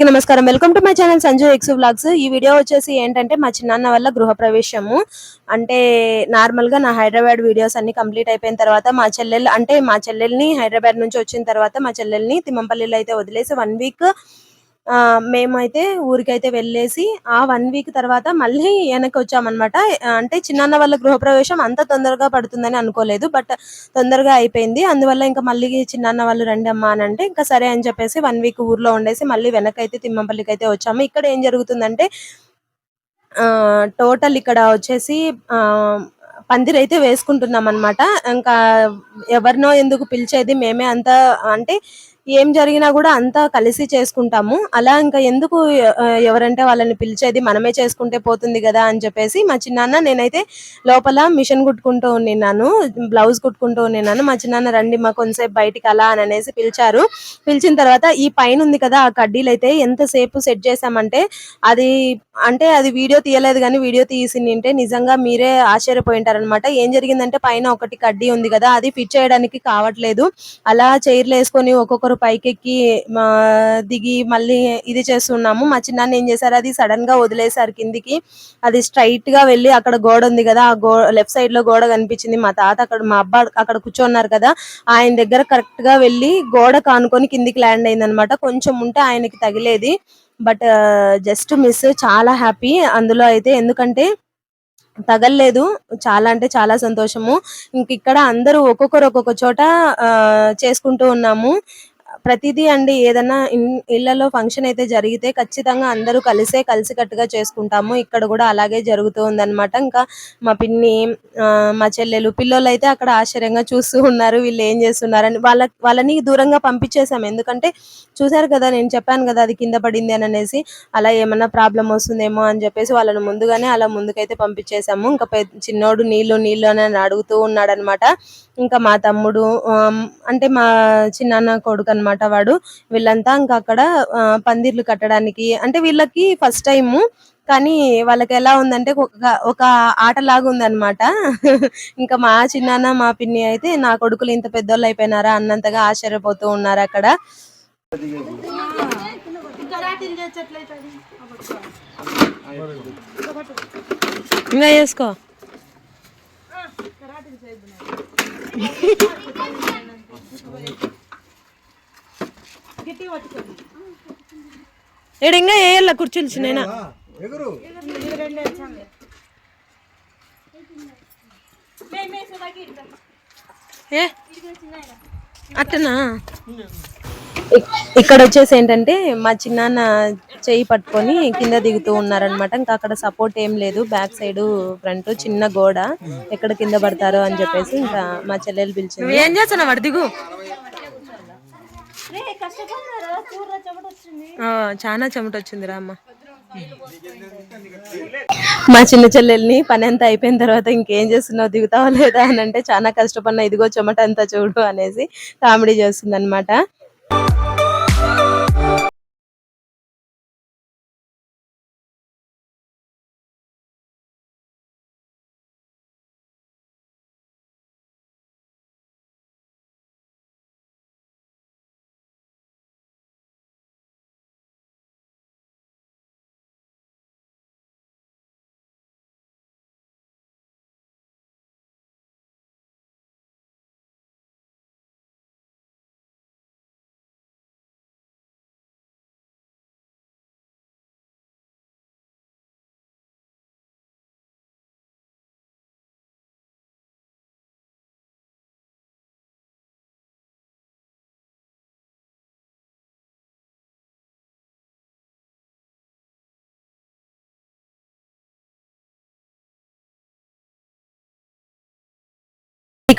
అందరికీ నమస్కారం. Welcome to my channel Sanju X vlogs ఈ వీడియో వచ్చేసి ఏంటంటే మా చిన్నాన్న వల్ల గృహప్రవేశము. అంటే నార్మల్గా నా హైదరాబాద్ వీడియోస్ అన్ని కంప్లీట్ అయిపోయిన తర్వాత మా చెల్లెలు అంటే మా చెల్లెల్ని హైదరాబాద్ నుంచి వచ్చిన తర్వాత మా చెల్లెల్ని తిమ్మంపల్లిలో అయితే వదిలేసి వన్ వీక్ మేమైతే ఊరికైతే వెళ్ళేసి ఆ వన్ వీక్ తర్వాత మళ్ళీ వెనక్కి వచ్చామన్నమాట అంటే చిన్నాన్న వాళ్ళ గృహప్రవేశం అంత తొందరగా పడుతుందని అనుకోలేదు బట్ తొందరగా అయిపోయింది. అందువల్ల ఇంకా మళ్ళీ చిన్నాన్న వాళ్ళు రండి అమ్మా అని అంటే ఇంకా సరే అని చెప్పేసి వన్ వీక్ ఊర్లో ఉండేసి మళ్ళీ వెనకైతే తిమ్మంపల్లికి అయితే వచ్చాము. ఇక్కడ ఏం జరుగుతుందంటే టోటల్ ఇక్కడ వచ్చేసి పందిరైతే వేసుకుంటున్నాం అనమాట ఇంకా ఎవరినో ఎందుకు పిలిచేది మేమే అంతా అంటే ఏం జరిగినా కూడా అంతా కలిసి చేసుకుంటాము. అలా ఇంకా ఎందుకు ఎవరంటే వాళ్ళని పిలిచేది మనమే చేసుకుంటే పోతుంది కదా అని చెప్పేసి మా చిన్నాన్న నేనైతే లోపల మిషన్ కుట్టుకుంటూ ఉన్నాను బ్లౌజ్ కుట్టుకుంటూ ఉన్నాను మా చిన్నాన్న రండి మా కొంతసేపు బయటికి అలా అని అనేసి పిలిచారు. పిలిచిన తర్వాత ఈ పైన ఉంది కదా ఆ కడ్డీలు అయితే ఎంతసేపు సెట్ చేసామంటే అది అంటే అది వీడియో తీయలేదు కానీ వీడియో తీసి నింటే నిజంగా మీరే ఆశ్చర్యపోయింటారనమాట. ఏం జరిగిందంటే పైన ఒకటి కడ్డీ ఉంది కదా అది ఫిట్ చేయడానికి కావట్లేదు. అలా చైర్లు వేసుకొని ఒక్కొక్క ఒకరు పైకెక్కి మా దిగి మళ్ళీ ఇది చేస్తున్నాము. మా చిన్నాన్న ఏం చేశారు? అది సడన్గా వదిలేశారు కిందికి. అది స్ట్రైట్గా వెళ్ళి అక్కడ గోడ ఉంది కదా ఆ గో లెఫ్ట్ సైడ్లో గోడ కనిపించింది. మా తాత అక్కడ మా అబ్బా అక్కడ కూర్చోన్నారు కదా ఆయన దగ్గర కరెక్ట్గా వెళ్ళి గోడ కానుకొని కిందికి ల్యాండ్ అయింది అనమాట కొంచెం ఉంటే ఆయనకి తగిలేది. బట్ జస్ట్ మిస్ చాలా హ్యాపీ అందులో అయితే ఎందుకంటే తగలలేదు. చాలా అంటే చాలా సంతోషము. ఇంక ఇక్కడ అందరూ ఒక్కొక్కరు ఒక్కొక్క చోట చేసుకుంటూ ఉన్నాము. ప్రతిదీ అండి ఏదైనా ఇళ్ళలో ఫంక్షన్ అయితే జరిగితే ఖచ్చితంగా అందరూ కలిసే కలిసికట్టుగా చేసుకుంటాము. ఇక్కడ కూడా అలాగే జరుగుతూ ఉందన్నమాట. ఇంకా మా పిన్ని ఆ, మా చెల్లెలు పిల్లలు అయితే అక్కడ ఆశ్చర్యంగా చూస్తూ ఉన్నారు వీళ్ళు ఏం చేస్తున్నారని. వాళ్ళ వాళ్ళని దూరంగా పంపించేసాము ఎందుకంటే చూసారు కదా నేను చెప్పాను కదా అది కింద పడింది అని అనేసి అలా ఏమన్నా ప్రాబ్లం వస్తుందేమో అని చెప్పేసి వాళ్ళని ముందుగానే అలా ముందుకైతే పంపించేసాము ఇంకా చిన్నోడు నీళ్ళు నీళ్ళు అని అడుగుతూ ఉన్నాడు అనమాట ఇంకా మా తమ్ముడు అంటే మా చిన్నాన్న కొడుకు అనమాట వాడు. వీళ్ళంతా ఇంకా అక్కడ పందిర్లు కట్టడానికి అంటే వీళ్ళకి ఫస్ట్ టైము కానీ వాళ్ళకి ఎలా ఉందంటే ఒక ఒక ఆటలాగా ఉందన్నమాట. ఇంకా మా చిన్నాన్న మా పిన్ని అయితే నా కొడుకులు ఇంత పెద్దోళ్ళు అయిపోయినారా అన్నంతగా ఆశ్చర్యపోతూ ఉన్నారు అక్కడ. ఇంకా చేసుకో. ఈడ ఇంకా వేయాల కుర్చీలు చిన్న ఎగురు. ఏ? అట్టనా? ఇక్- ఇక్కడ వచ్చేసి ఏంటంటే మా చిన్నాన్న చెయ్యి పట్టుకొని కింద దిగుతూ ఉన్నారనమాట ఇంకా అక్కడ సపోర్ట్ ఏం లేదు. బ్యాక్ సైడ్ ఫ్రంట్ చిన్న గోడ. ఎక్కడ కింద పడతారో అని చెప్పేసి ఇంకా మా చెల్లెలు పిలిచింది. ఏం చేస్తున్నావు? వాడు దిగు. చాలా చెమట వచ్చింది రా అమ్మ. మా చిన్న చెల్లెల్ని పని అంతా అయిపోయిన తర్వాత ఇంకేం చేస్తున్నావు దిగుతావా లేదా అని అంటే చాలా కష్టపడినా ఇదిగో చెమట అంతా చూడు అనేసి కామెడీ చేస్తుంది అనమాట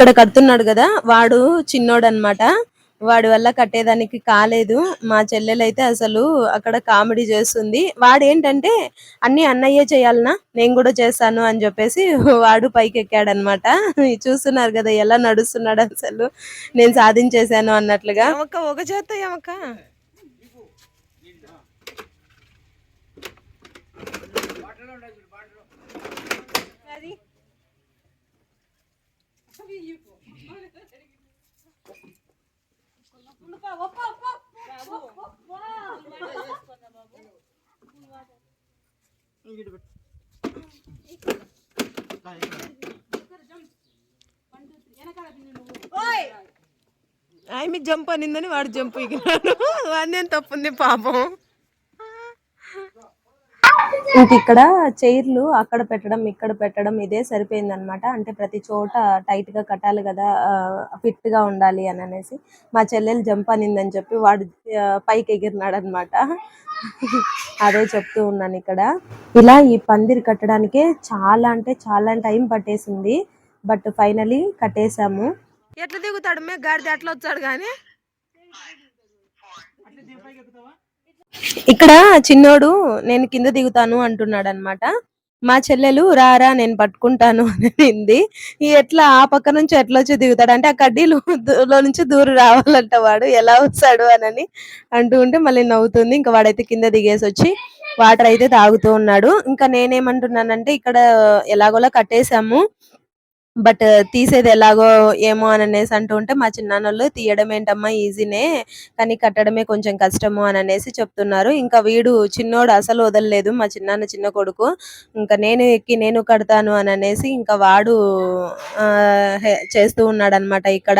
ఇక్కడ కడుతున్నాడు కదా వాడు చిన్నోడు అన్నమాట వాడి వల్ల కట్టేదానికి కాలేదు. మా చెల్లెలైతే అసలు అక్కడ కామెడీ చేస్తుంది. వాడు ఏంటంటే అన్ని అన్నయ్యే చేయాలనా? నేను కూడా చేస్తాను అని చెప్పేసి వాడు పైకి ఎక్కాడనమాట చూస్తున్నారు కదా ఎలా నడుస్తున్నాడు అసలు. నేను సాధించేశాను అన్నట్లుగా. ఒక చేత ఆమె జంప్ అనిందని వాడు జంప్ ఇగినాడు. వాడిని తప్పుంది పాపం. ఇంక ఇక్కడ చైర్లు అక్కడ పెట్టడం ఇక్కడ పెట్టడం ఇదే సరిపోయింది అనమాట అంటే ప్రతి చోట టైట్గా కట్టాలి కదా ఫిట్గా ఉండాలి అని అనేసి. మా చెల్లెలు జంప్ అనిందని చెప్పి వాడు పైకి ఎగిరినాడు అనమాట అదే చెప్తూ ఉన్నాను ఇక్కడ. ఇలా ఈ పందిరి కట్టడానికే చాలా అంటే చాలా టైం పట్టేసింది. బట్ ఫైనలీ కట్టేశాము. ఎట్లా దిగుతాడు మే? గాడిద ఎట్లా వచ్చాడు కానీ. ఇక్కడ చిన్నోడు నేను కింద దిగుతాను అంటున్నాడు అనమాట మా చెల్లెలు రారా నేను పట్టుకుంటాను అనింది ఎట్లా ఆ పక్క నుంచి ఎట్లా వచ్చి దిగుతాడు? అంటే ఆ కడ్డీలు నుంచి దూరం రావాలంట వాడు. ఎలా వస్తాడు అని అంటూ ఉంటే మళ్ళీ నవ్వుతుంది. ఇంకా వాడైతే కింద దిగేసి వచ్చి వాటర్ అయితే తాగుతూ ఉన్నాడు. ఇంకా నేనేమంటున్నానంటే ఇక్కడ ఎలాగోలా కట్టేశాము. బట్ తీసేది ఎలాగో ఏమో అని అనేసి అంటూ ఉంటే మా చిన్నాన్నలు తీయడం ఏంటమ్మా ఈజీనే కానీ కట్టడమే కొంచెం కష్టము అని అనేసి చెప్తున్నారు. ఇంకా వీడు చిన్నోడు అసలు వదలలేదు మా చిన్నాన్న చిన్న కొడుకు. ఇంకా నేను ఎక్కి నేను కడతాను అని అనేసి ఇంకా వాడు ఆ, హె- చేస్తూ ఉన్నాడు అనమాట ఇక్కడ.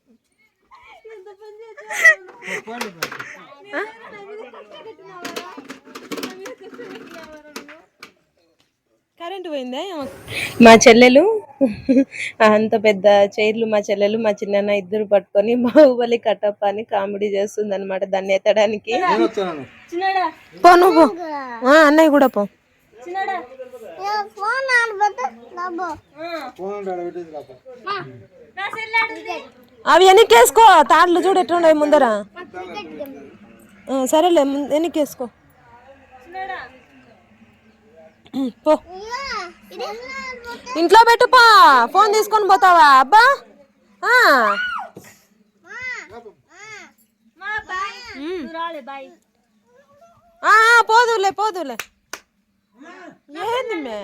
కరెంట్ పోయిందా? మా చెల్లెలు అంత పెద్ద చైర్లు మా చెల్లెలు మా చిన్న ఇద్దరు పట్టుకొని బాహుబలి కట్టప్ప అని కామెడీ చేస్తుంది అనమాట దాన్ని ఎత్తడానికి. పో నువ్వు అన్నయ్య కూడా పో. అవి వెనక్కేసుకో తాళ్ళు చూడు ఎట్లున్నాయి ముందర. సరేలే ముందు వెనక్కేసుకో పో. ఇంట్లో పెట్టుపా ఫోన్ తీసుకొని పోతావా అబ్బా? పోదులే పోదులే ఏంది మే?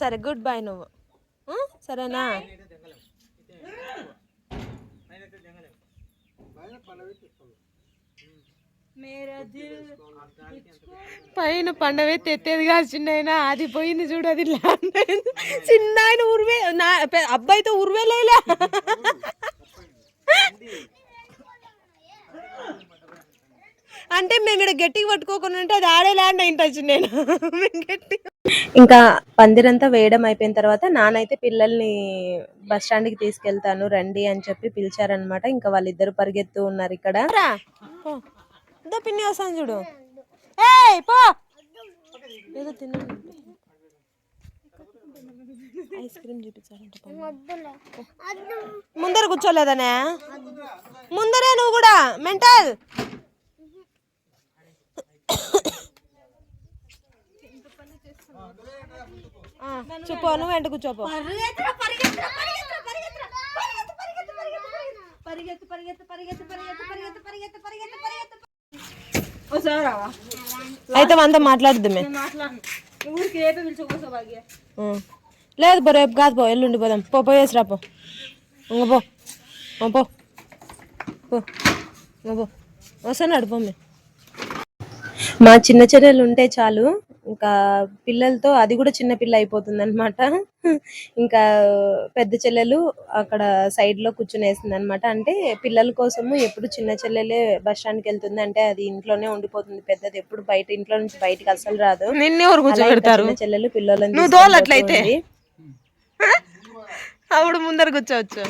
సరే గుడ్ బై నువ్వు. సరేనా? పైన పండవే తెత్తేది కాదు చిన్న అది పోయింది చూడు అది ల్యాండ్ అయింది. చిన్న ఆయన ఉరివే నా అబ్బాయితో ఉరివేలేలే అంటే మేము ఇక్కడ గట్టిగా పట్టుకోకుండా ఉంటే అది ఆడే ల్యాండ్ అయింటచ్చు నేను మేము గట్టిగా ఇంకా పందిరంతా వేయడం అయిపోయిన తర్వాత నానైతే పిల్లల్ని బస్ స్టాండ్కి తీసుకెళ్తాను రండి అని చెప్పి పిలిచారనమాట ఇంకా వాళ్ళిద్దరు పరిగెత్తు ఉన్నారు ఇక్కడ. రా, పిన్ని వస్తాను చూడు. ఏదో ఐస్ క్రీమ్ ముందర కూర్చోలేదనే? ముందరే నువ్వు కూడా మెంటల్. చెప్పు నువ్వు వెంట కూర్చోపో అయితే అంతా మాట్లాడుద్దామే. లేదు పో రేపు కాదు పో ఎల్లుండి పోదాం పో పోయేసి రా పో ఇంక పో పో పో ఇంక పో వస్తాను అడుపమ్మే మా చిన్న చెల్లెలు ఉంటే చాలు ఇంకా పిల్లలతో అది కూడా చిన్న పిల్ల అయిపోతుంది అనమాట ఇంకా పెద్ద చెల్లెలు అక్కడ సైడ్లో కూర్చునేసింది అనమాట అంటే పిల్లల కోసము ఎప్పుడు చిన్న చెల్లెలే బస్ స్టాండ్కి వెళ్తుంది అంటే అది ఇంట్లోనే ఉండిపోతుంది. పెద్దది ఎప్పుడు బయట ఇంట్లో నుంచి బయటకి అసలు రాదు. చిన్న చెల్లెలు పిల్లలని. అప్పుడు ముందర కూర్చోవచ్చు.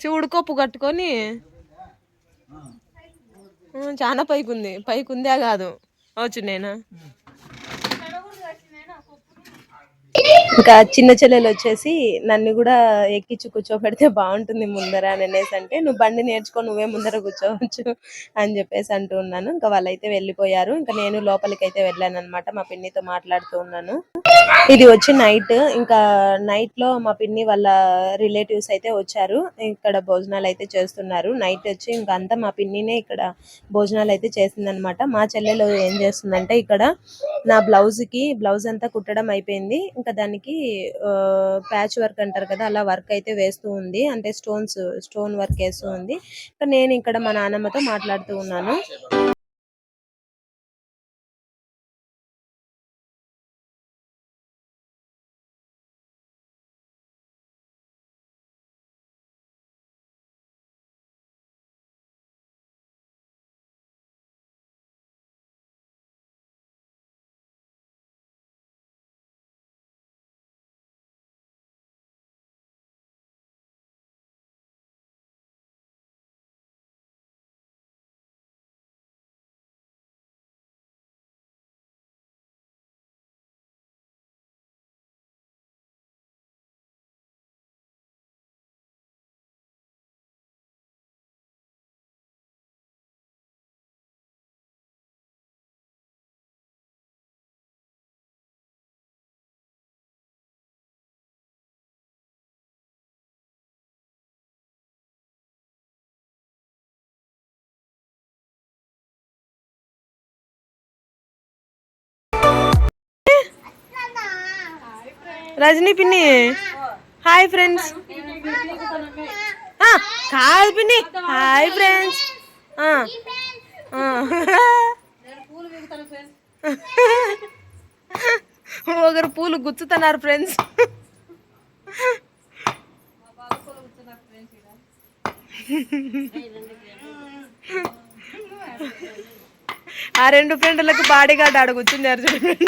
శివుడు కొప్పు కట్టుకొని. చాలా పైకి ఉంది పైకి ఉందే కాదు. వచ్చు నేను ఇంకా చిన్న చెల్లెలు వచ్చేసి నన్ను కూడా ఎక్కించి కూర్చోబెడితే బాగుంటుంది ముందర అని అనేసి అంటే నువ్వు బండి నేర్చుకో నువ్వే ముందర కూర్చోవచ్చు అని చెప్పేసి అంటూ ఉన్నాను. ఇంకా వాళ్ళైతే వెళ్ళిపోయారు. ఇంకా నేను లోపలికి అయితే వెళ్ళాను అనమాట మా పిన్నితో మాట్లాడుతూ ఉన్నాను. ఇది వచ్చి నైట్. ఇంకా నైట్లో మా పిన్ని వాళ్ళ రిలేటివ్స్ అయితే వచ్చారు. ఇక్కడ భోజనాలు అయితే చేస్తున్నారు. నైట్ వచ్చి ఇంకా అంతా మా పిన్నినే ఇక్కడ భోజనాలు అయితే చేసింది అనమాట మా చెల్లెలు ఏం చేస్తుందంటే ఇక్కడ నా బ్లౌజ్కి బ్లౌజ్ అంతా కుట్టడం అయిపోయింది. ఇంకా దానికి ప్యాచ్ వర్క్ అంటారు కదా అలా వర్క్ అయితే వేస్తూ ఉంది. అంటే స్టోన్స్ స్టోన్ వర్క్ వేస్తూ ఉంది. ఇంకా నేను ఇక్కడ మా నాన్నమ్మతో మాట్లాడుతూ ఉన్నాను. రజనీ పిన్ని. హాయ్ ఫ్రెండ్స్ ah, కాదు పిన్ని. Hi friends ah. ah. ఒకరు పూలు గుచ్చుతున్నారు ఫ్రెండ్స్ ఆ రెండు ఫ్రెండ్లకు బాడీ గార్డ్ ఆడ కూర్చున్నారు చూడండి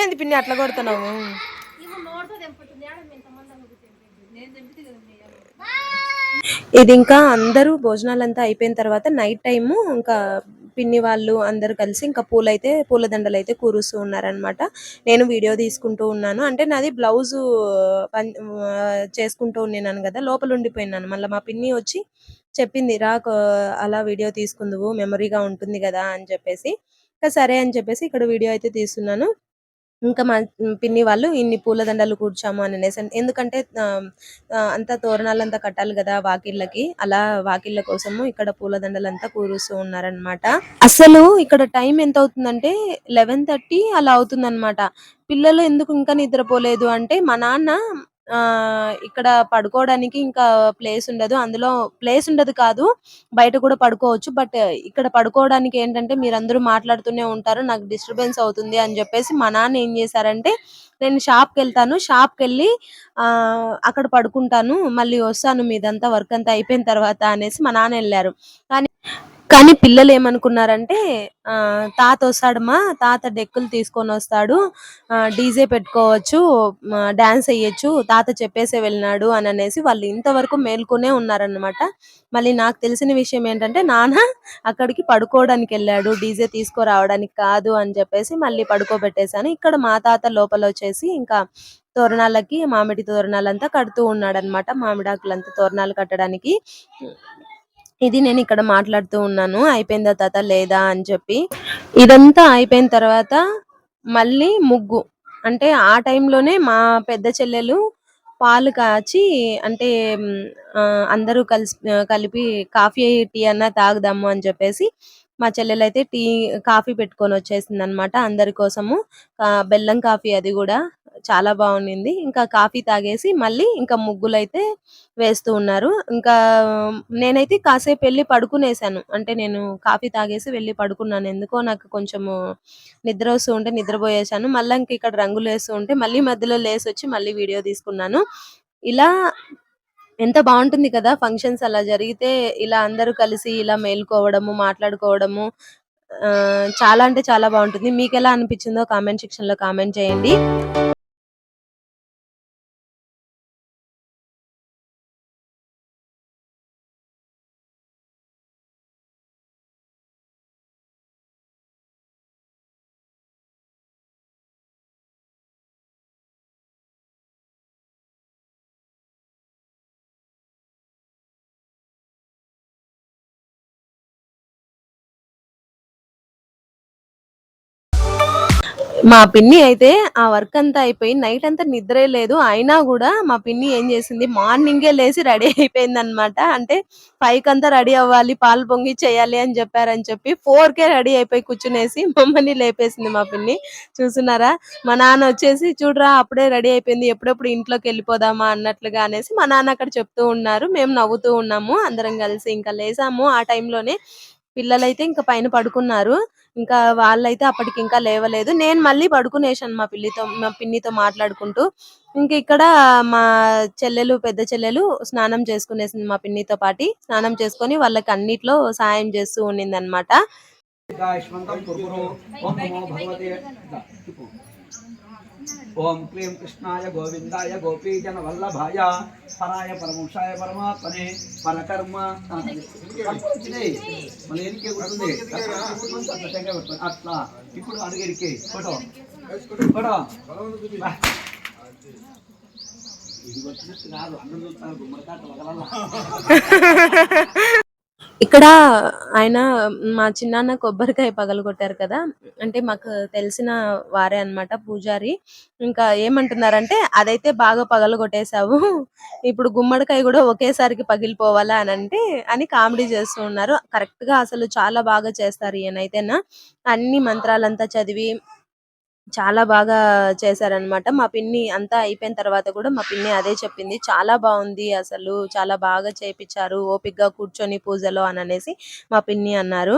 ఏంది పిన్ని అట్లా కొడుతున్నావు? ఇది ఇంకా అందరూ భోజనాలంతా అయిపోయిన తర్వాత నైట్ టైము ఇంకా పిన్ని వాళ్ళు అందరు కలిసి ఇంకా పూలైతే పూలదండలు అయితే కూరుస్తూ ఉన్నారనమాట నేను వీడియో తీసుకుంటూ ఉన్నాను. అంటే నాది బ్లౌజు చేసుకుంటూ ఉన్నాను కదా లోపల ఉండిపోయినాను. మళ్ళీ మా పిన్ని వచ్చి చెప్పింది రా అలా వీడియో తీసుకుందువు మెమరీగా ఉంటుంది కదా అని చెప్పేసి. ఇంకా సరే అని చెప్పేసి ఇక్కడ వీడియో అయితే తీస్తున్నాను. ఇంకా మా పిన్ని వాళ్ళు ఇన్ని పూలదండలు కూర్చాము అని అనేసి ఎందుకంటే అంత తోరణాలు అంతా తోరణాలంతా కట్టాలి కదా వాకిళ్ళకి. అలా వాకిళ్ళ కోసము ఇక్కడ పూలదండలు అంతా కూరుస్తూ ఉన్నారనమాట అసలు ఇక్కడ టైం ఎంత అవుతుందంటే లెవెన్ థర్టీ అలా అవుతుందన్నమాట. పిల్లలు ఎందుకు ఇంకా నిద్రపోలేదు అంటే మా నాన్న ఆ ఇక్కడ పడుకోవడానికి ఇంకా ప్లేస్ ఉండదు. అందులో ప్లేస్ ఉండదు కాదు బయట కూడా పడుకోవచ్చు. బట్ ఇక్కడ పడుకోవడానికి ఏంటంటే మీరందరూ మాట్లాడుతూనే ఉంటారు. నాకు డిస్టర్బెన్స్ అవుతుంది అని చెప్పేసి మా నాన్న ఏం చేశారంటే నేను షాప్కి వెళ్తాను. షాప్కి వెళ్ళి ఆ అక్కడ పడుకుంటాను. మళ్ళీ వస్తాను. మీదంతా వర్క్ అంతా అయిపోయిన తర్వాత అనేసి మా నాన్న వెళ్ళారు. కానీ కానీ పిల్లలు ఏమనుకున్నారంటే ఆ తాత వస్తాడమ్మా తాత డెక్కులు తీసుకొని వస్తాడు డీజే పెట్టుకోవచ్చు డాన్స్ వేయొచ్చు తాత చెప్పేసే వెళ్ళినాడు అని అనేసి వాళ్ళు ఇంతవరకు మేల్కొనే ఉన్నారన్నమాట. మళ్ళీ నాకు తెలిసిన విషయం ఏంటంటే నాన్న అక్కడికి పడుకోవడానికి వెళ్ళాడు డీజే తీసుకురావడానికి కాదు అని చెప్పేసి మళ్ళీ పడుకోబెట్టేశాను. ఇక్కడ మా తాత లోపల వచ్చేసి ఇంకా తోరణాలకి మామిడి తోరణాలంతా కడుతూ ఉన్నాడనమాట మామిడాకులంతా తోరణాలు కట్టడానికి. ఇది నేను ఇక్కడ మాట్లాడుతూ ఉన్నాను. అయిపోయిందా తాత? లేదా? అని చెప్పి. ఇదంతా అయిపోయిన తర్వాత మళ్ళీ ముగ్గు. అంటే ఆ టైంలోనే మా పెద్ద చెల్లెలు పాలు కాచి అంటే అందరూ కలిసి కలిపి కాఫీ టీ అన్నా తాగుదాము అని చెప్పేసి మా చెల్లెలు అయితే టీ కాఫీ పెట్టుకొని వచ్చేసింది అనమాట అందరి కోసము. బెల్లం కాఫీ అది కూడా చాలా బాగుండింది. ఇంకా కాఫీ తాగేసి మళ్ళీ ఇంకా ముగ్గులు అయితే వేస్తూ ఉన్నారు. ఇంకా నేనైతే కాసేపు వెళ్ళి పడుకునేసాను. అంటే నేను కాఫీ తాగేసి వెళ్ళి పడుకున్నాను. ఎందుకో నాకు కొంచెము నిద్ర వస్తూ ఉంటే నిద్రపోయేసాను. మళ్ళీ ఇంక ఇక్కడ రంగులు వేస్తూ ఉంటే మళ్ళీ మధ్యలో లేసి వచ్చి మళ్ళీ వీడియో తీసుకున్నాను. ఇలా ఎంత బాగుంటుంది కదా ఫంక్షన్స్ అలా జరిగితే ఇలా అందరూ కలిసి ఇలా మేలుకోవడము మాట్లాడుకోవడము ఆ, చాలా అంటే చాలా బాగుంటుంది. మీకు ఎలా అనిపించిందో కామెంట్ సెక్షన్లో కామెంట్ చేయండి. మా పిన్ని అయితే ఆ వర్క్ అంతా అయిపోయి నైట్ అంతా నిద్రే లేదు. అయినా కూడా మా పిన్ని ఏం చేసింది? మార్నింగే లేచి రెడీ అయిపోయింది అనమాట అంటే ఫైవ్ అంతా రెడీ అవ్వాలి పాలు పొంగి చేయాలి అని చెప్పారని చెప్పి ఫోర్ కే రెడీ అయిపోయి కూర్చునేసి మమ్మల్ని లేపేసింది మా పిన్ని. చూస్తున్నారా? మా నాన్న వచ్చేసి చూడరా అప్పుడే రెడీ అయిపోయింది. ఎప్పుడెప్పుడు ఇంట్లోకి వెళ్ళిపోదామా అన్నట్లుగా అనేసి మా నాన్న అక్కడ చెప్తూ ఉన్నారు. మేము నవ్వుతూ ఉన్నాము అందరం కలిసి. ఇంకా లేసాము ఆ టైంలోనే. పిల్లలైతే ఇంకా పైన పడుకున్నారు. ఇంకా వాళ్ళైతే అప్పటికి ఇంకా లేవలేదు. నేను మళ్ళీ పడుకునేసాను మా పిల్లితో మా పిన్నితో మాట్లాడుకుంటూ. ఇంక ఇక్కడ మా చెల్లెలు పెద్ద చెల్లెలు స్నానం చేసుకునేసింది మా పిన్నితో పాటి. స్నానం చేసుకొని వాళ్ళకి అన్నిట్లో సాయం చేస్తూ ఉండింది అనమాట గాయష్మంతం కుర్కురు ఓం నమో భగవతే దా, తిప్పు. ఓం క్లీం కృష్ణాయ గోవిందాయ గోపీజన వల్లభాయ పరాయ పరముషాయ పరమాత్మనే పరకర్మ ఆ, పట్టుకొచ్చినాయి. మళ్ళీ ఎనికే ఉంటుంది అట్లా తెగ పట్టుకో. అట్లా ఇప్పుడు అడుగెరికే ఫోటో ఫోటో బా. ఇది వచ్చినట్టు కాదు అందరూ చూస్తారు గుమ్మడికాట వదలల్లా ఇక్కడ ఆయన మా చిన్నాన్న కొబ్బరికాయ పగలగొట్టారు కదా అంటే మాకు తెలిసిన వారే అన్నమాట పూజారి. ఇంకా ఏమంటున్నారంటే అదైతే బాగా పగలగొట్టేశావు ఇప్పుడు గుమ్మడికాయ కూడా ఒకేసారికి పగిలిపోవాలా అని అంటే అని కామెడీ చేస్తూ ఉన్నారు. కరెక్ట్గా అసలు చాలా బాగా చేస్తారు ఈయనైతేనా. అన్ని మంత్రాలంతా చదివి చాలా బాగా చేశారనమాట మా పిన్ని అంతా అయిపోయిన తర్వాత కూడా మా పిన్ని అదే చెప్పింది. చాలా బాగుంది అసలు చాలా బాగా చేపించారు ఓపిగ్గా కూర్చొని పూజలో అని అనేసి మా పిన్ని అన్నారు.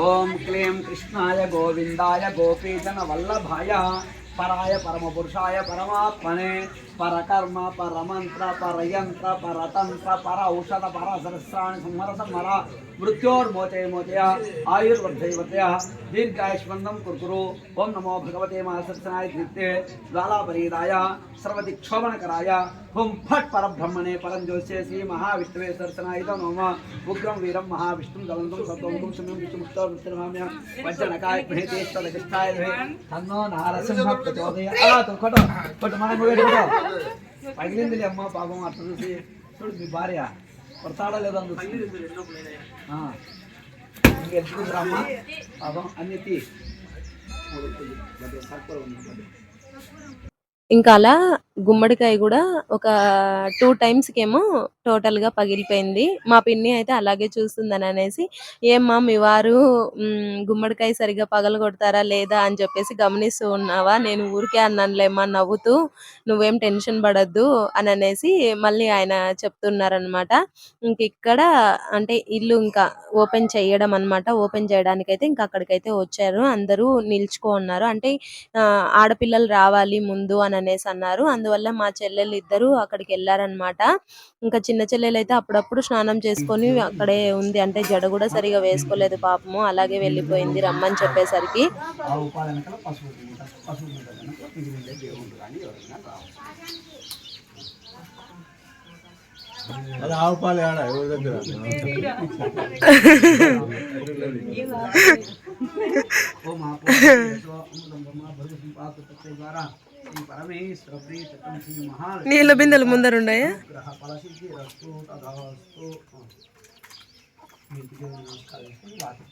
ఓం క్లీం కృష్ణాయ గోవిందాయ గోపీజన వల్లభాయ పరాయ పరమపురుషాయ పరమాత్మనే para karma, para mantra, para yantra, para tantra, para औषध, para सहस्राण संहरस मरा मृत्योर्मोचय मोचया आयुर्वर्धयवतया दीर्घायुष्मन्दं कुर्कुरु ॐ नमो भगवते महासत्सनाय कृत्ये ज्वालापरीदाय सर्वदिक्षोभणकराय हुं फट् परब्रह्मणे परं ज्योत्स्ये श्रीमहाविष्णवे सरसनाय नम उग्रं वीरं महाविष्णुं दलन्तं सद्वन्तं सुमिं विष्णुमुक्तो विष्णुमाम्य పగిలిందిలే అమ్మ పాపం అట్లా చూసి చూడు మీ భార్య. కొడతాడా లేదా అమ్మ? పాపం అన్ని తీ ఇంకా అలా గుమ్మడికాయ కూడా ఒక టూ టైమ్స్ టోటల్గా పగిలిపోయింది. మా పిన్ని అయితే అలాగే చూస్తుందని అనేసి ఏమ్మా మీ వారు గుమ్మడికాయ సరిగా పగలు కొడతారా లేదా? అని చెప్పేసి గమనిస్తూ ఉన్నావా? నేను ఊరికే అన్నానులేమ్మా నవ్వుతూ నువ్వేం టెన్షన్ పడద్దు అని అనేసి మళ్ళీ ఆయన చెప్తున్నారనమాట. ఇంక ఇక్కడ అంటే ఇల్లు ఇంకా ఓపెన్ చేయడం అన్నమాట ఓపెన్ చేయడానికి అయితే ఇంకా అక్కడికైతే వచ్చారు. అందరూ నిల్చుకో ఉన్నారు అంటే ఆడపిల్లలు రావాలి ముందు అని అనేసి అన్నారు. అందువల్ల మా చెల్లెలు ఇద్దరు అక్కడికి వెళ్ళారనమాట. ఇంకా చిన్న చెల్లెలు అయితే అప్పుడప్పుడు స్నానం చేసుకొని అక్కడే ఉంది అంటే జడ కూడా సరిగా వేసుకోలేదు పాపము అలాగే వెళ్ళిపోయింది రమ్మని చెప్పేసరికి ఆవు పాల ఎవరి దగ్గర ఓ మా నీళ్ళ బిందెలు వాటి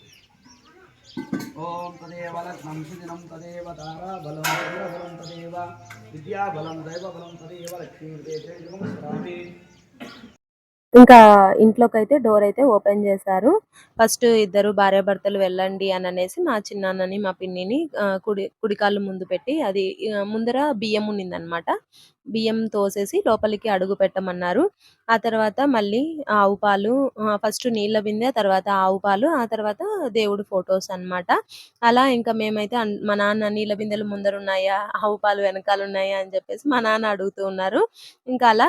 ఓం తదేవ లగ్నం సుదినం తదేవ తారా బలం తదేవ బలం తదేవ విద్యా బలం దైవ బలం తదేవ లక్ష్మీ ఇంకా ఇంట్లోకి అయితే డోర్ అయితే ఓపెన్ చేశారు. ఫస్ట్ ఇద్దరు భార్యాభర్తలు వెళ్ళండి అని అనేసి మా చిన్నాన్నని మా పిన్నిని కుడి కుడికాళ్ళు ముందు పెట్టి అది ముందర బియ్యం ఉన్నిందనమాట. బియ్యం తోసేసి లోపలికి అడుగు పెట్టమన్నారు. ఆ తర్వాత మళ్ళీ ఆవు పాలు ఫస్ట్ నీళ్ళ బిందె తర్వాత ఆవు పాలు ఆ తర్వాత దేవుడు ఫొటోస్ అన్నమాట. అలా ఇంకా మేమైతే మా నాన్న నీళ్ళ బిందెలు ముందర ఉన్నాయా ఆవు పాలు వెనకాల ఉన్నాయా అని చెప్పేసి మా నాన్న అడుగుతూ ఉన్నారు. ఇంకా అలా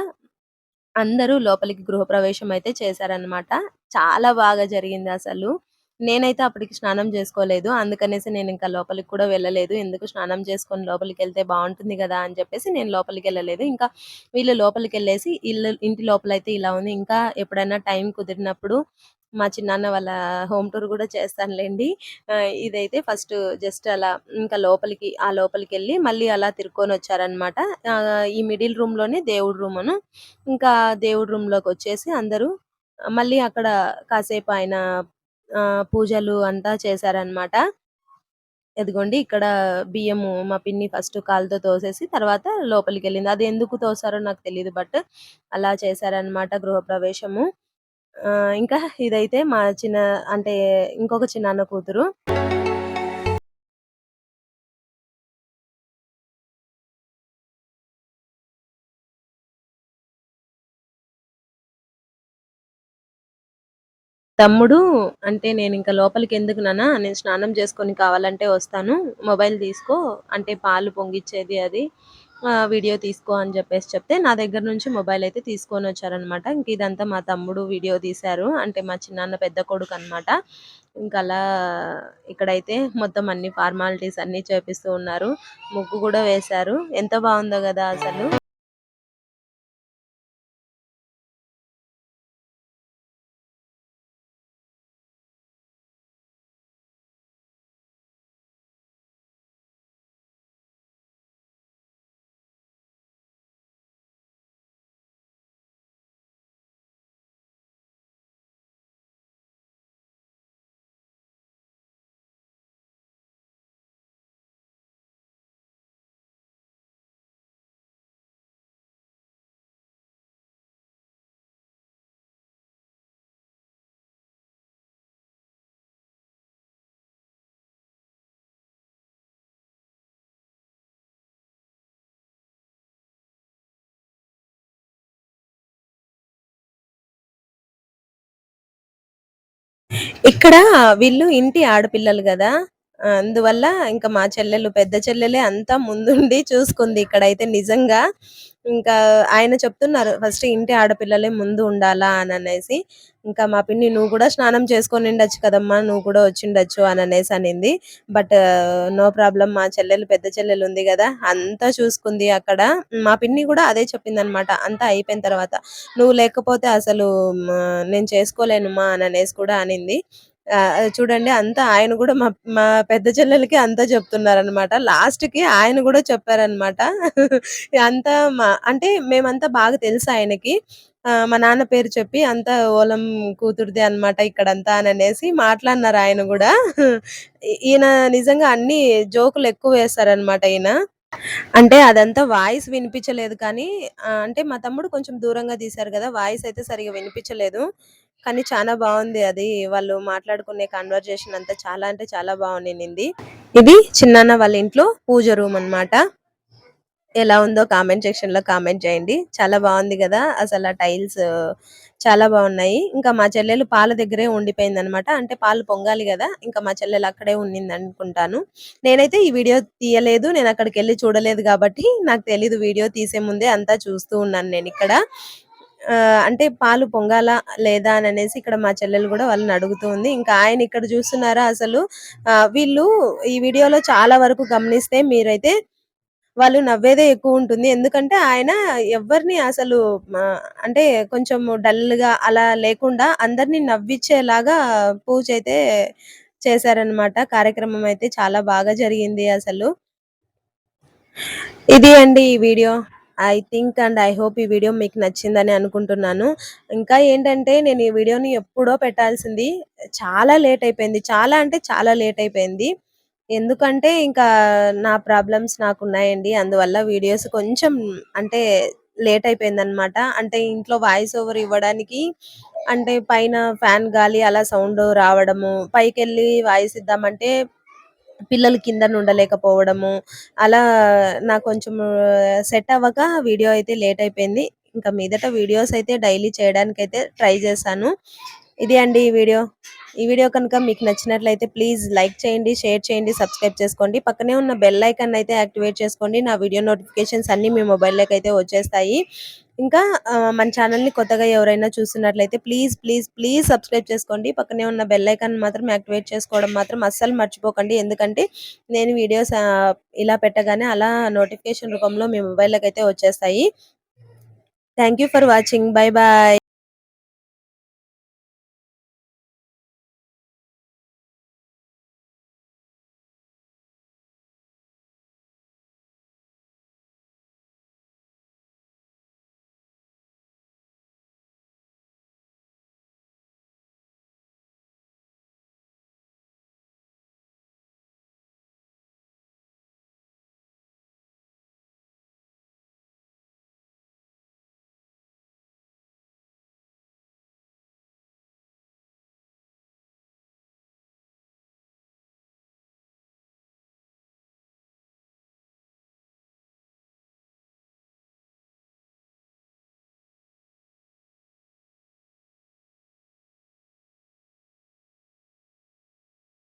అందరూ లోపలికి గృహప్రవేశం అయితే చేశారనమాట చాలా బాగా జరిగింది అసలు. నేనైతే అప్పటికి స్నానం చేసుకోలేదు. అందుకనేసి నేను ఇంకా లోపలికి కూడా వెళ్ళలేదు. ఎందుకు స్నానం చేసుకొని లోపలికి వెళ్తే బాగుంటుంది కదా అని చెప్పేసి నేను లోపలికి వెళ్ళలేదు. ఇంకా వీళ్ళు లోపలికి వెళ్ళేసి ఇల్లు ఇంటి లోపల అయితే ఇలా ఉంది. ఇంకా ఎప్పుడైనా టైం కుదిరినప్పుడు మా చిన్నాన్న వాళ్ళ హోమ్ టూర్ కూడా చేస్తానులేండి. ఇదైతే ఫస్ట్ జస్ట్ అలా ఇంకా లోపలికి ఆ లోపలికి వెళ్ళి మళ్ళీ అలా తిరుక్కొని వచ్చారనమాట. ఈ మిడిల్ రూమ్లోనే దేవుడి రూమ్ అను. ఇంకా దేవుడి రూమ్లోకి వచ్చేసి అందరూ మళ్ళీ అక్కడ కాసేపు ఆయన పూజలు అంతా చేశారనమాట ఎదిగోండి ఇక్కడ బియ్యము మా పిన్ని ఫస్ట్ కాలుతో తోసేసి తర్వాత లోపలికి వెళ్ళింది అది ఎందుకు తోసారో నాకు తెలియదు బట్ అలా చేశారనమాట గృహప్రవేశము. ఆ, ఇంకా ఇదైతే మా చిన్న అంటే ఇంకొక చిన్నాన్న కూతురు. తమ్ముడు అంటే నేను ఇంకా లోపలికి ఎందుకు నాన్న? నేను స్నానం చేసుకొని కావాలంటే వస్తాను. మొబైల్ తీసుకో. అంటే పాలు పొంగిచ్చేది అది. వీడియో తీసుకో అని చెప్పేసి చెప్తే నా దగ్గర నుంచి మొబైల్ అయితే తీసుకొని వచ్చారనమాట ఇంక ఇదంతా మా తమ్ముడు వీడియో తీశారు. అంటే మా చిన్నాన్న పెద్ద కొడుకు అనమాట ఇంకా అలా ఇక్కడైతే మొత్తం అన్ని ఫార్మాలిటీస్ అన్ని చేపిస్తూ ఉన్నారు. ముగ్గు కూడా వేశారు. ఎంత బాగుందో కదా అసలు. ఇక్కడ వీళ్ళు ఇంటి ఆడపిల్లలు కదా. అందువల్ల ఇంకా మా చెల్లెలు పెద్ద చెల్లెలే అంతా ముందుండి చూసుకుంది ఇక్కడైతే నిజంగా. ఇంకా ఆయన చెప్తున్నారు ఫస్ట్ ఇంటి ఆడపిల్లలే ముందు ఉండాలా? అని అనేసి. ఇంకా మా పిన్ని నువ్వు కూడా స్నానం చేసుకొని ఉండొచ్చు కదమ్మా నువ్వు కూడా వచ్చిండొచ్చు అని అనేసి అనింది. బట్ నో ప్రాబ్లం మా చెల్లెలు పెద్ద చెల్లెలు ఉంది కదా అంతా చూసుకుంది అక్కడ. మా పిన్ని కూడా అదే చెప్పింది అనమాట అంతా అయిపోయిన తర్వాత నువ్వు లేకపోతే అసలు నేను చేసుకోలేనుమా? అని అనేసి కూడా అనింది. చూడండి అంతా ఆయన కూడా మా మా పెద్ద చెల్లెలకి అంతా చెప్తున్నారనమాట లాస్ట్కి ఆయన కూడా చెప్పారనమాట అంతా మా అంటే మేమంతా బాగా తెలుసు ఆయనకి. మా నాన్న పేరు చెప్పి అంతా ఓలం కూతురుదే అన్నమాట ఇక్కడంతా అని అనేసి మాట్లాడినారు ఆయన కూడా. ఈయన నిజంగా అన్ని జోకులు ఎక్కువ వేస్తారనమాట ఈయన. అంటే అదంతా వాయిస్ వినిపించలేదు కానీ అంటే మా తమ్ముడు కొంచెం దూరంగా తీశారు కదా వాయిస్ అయితే సరిగా వినిపించలేదు. కానీ చాలా బాగుంది అది. వాళ్ళు మాట్లాడుకునే కన్వర్జేషన్ అంతా చాలా అంటే చాలా బాగుండింది ఇది చిన్నాన్న వాళ్ళ ఇంట్లో పూజ రూమ్ అన్నమాట. ఎలా ఉందో కామెంట్ సెక్షన్లో కామెంట్ చేయండి. చాలా బాగుంది కదా అసలు ఆ టైల్స్ చాలా బాగున్నాయి. ఇంకా మా చెల్లెలు పాల దగ్గరే ఉండిపోయింది అనమాట అంటే పాలు పొంగాలి కదా. ఇంకా మా చెల్లెలు అక్కడే ఉండింది అనుకుంటాను. నేనైతే ఈ వీడియో తీయలేదు. నేను అక్కడికి వెళ్ళి చూడలేదు కాబట్టి నాకు తెలీదు. వీడియో తీసే ముందే అంతా చూస్తూ ఉన్నాను నేను ఇక్కడ. అంటే పాలు పొంగాలా లేదా అని అనేసి ఇక్కడ మా చెల్లెలు కూడా వాళ్ళని అడుగుతూ ఉంది. ఇంకా ఆయన ఇక్కడ చూస్తున్నారా అసలు? ఆ, వీళ్ళు ఈ వీడియోలో చాలా వరకు గమనిస్తే మీరైతే వాళ్ళు నవ్వేదే ఎక్కువ ఉంటుంది. ఎందుకంటే ఆయన ఎవరిని అసలు అంటే కొంచెం డల్గా అలా లేకుండా అందరినీ నవ్వించేలాగా పూజ అయితే చేశారనమాట కార్యక్రమం అయితే చాలా బాగా జరిగింది అసలు. ఇది అండి ఈ video. I think and I hope ఈ వీడియో మీకు నచ్చిందని అనుకుంటున్నాను. ఇంకా ఏంటంటే నేను ఈ వీడియోని ఎప్పుడో పెట్టాల్సింది చాలా లేట్ అయిపోయింది. చాలా అంటే చాలా లేట్ అయిపోయింది. ఎందుకంటే ఇంకా నా ప్రాబ్లమ్స్ నాకు ఉన్నాయండి. అందువల్ల వీడియోస్ కొంచెం అంటే లేట్ అయిపోయింది అనమాట అంటే ఇంట్లో వాయిస్ ఓవర్ ఇవ్వడానికి అంటే పైన ఫ్యాన్ గాలి అలా సౌండ్ రావడము పైకి వెళ్ళి వాయిస్ ఇద్దామంటే పిల్లలు కింద ఉండలేకపోవడము అలా నాకు కొంచెం సెట్ అవ్వక వీడియో అయితే లేట్ అయిపోయింది. ఇంకా మీదట వీడియోస్ అయితే డైలీ చేయడానికి అయితే ట్రై చేశాను. ఇది అండి ఈ వీడియో. ఈ వీడియో కనుక మీకు నచ్చినట్లయితే ప్లీజ్ లైక్ చేయండి షేర్ చేయండి సబ్స్క్రైబ్ చేసుకోండి. పక్కనే ఉన్న బెల్ ఐకన్ అయితే యాక్టివేట్ చేసుకోండి. నా వీడియో నోటిఫికేషన్స్ అన్ని మీ మొబైల్లోకి అయితే వచ్చేస్తాయి. ఇంకా మన ఛానల్ని కొత్తగా ఎవరైనా చూస్తున్నట్లయితే ప్లీజ్ ప్లీజ్ ప్లీజ్ సబ్స్క్రైబ్ చేసుకోండి. పక్కనే ఉన్న బెల్ ఐకాన్ మాత్రం యాక్టివేట్ చేసుకోవడం మాత్రం అస్సలు మర్చిపోకండి. ఎందుకంటే నేను వీడియోస్ ఇలా పెట్టగానే అలా నోటిఫికేషన్ రూపంలో మీ మొబైల్లోకి అయితే వచ్చేస్తాయి. Thank you for watching. Bye bye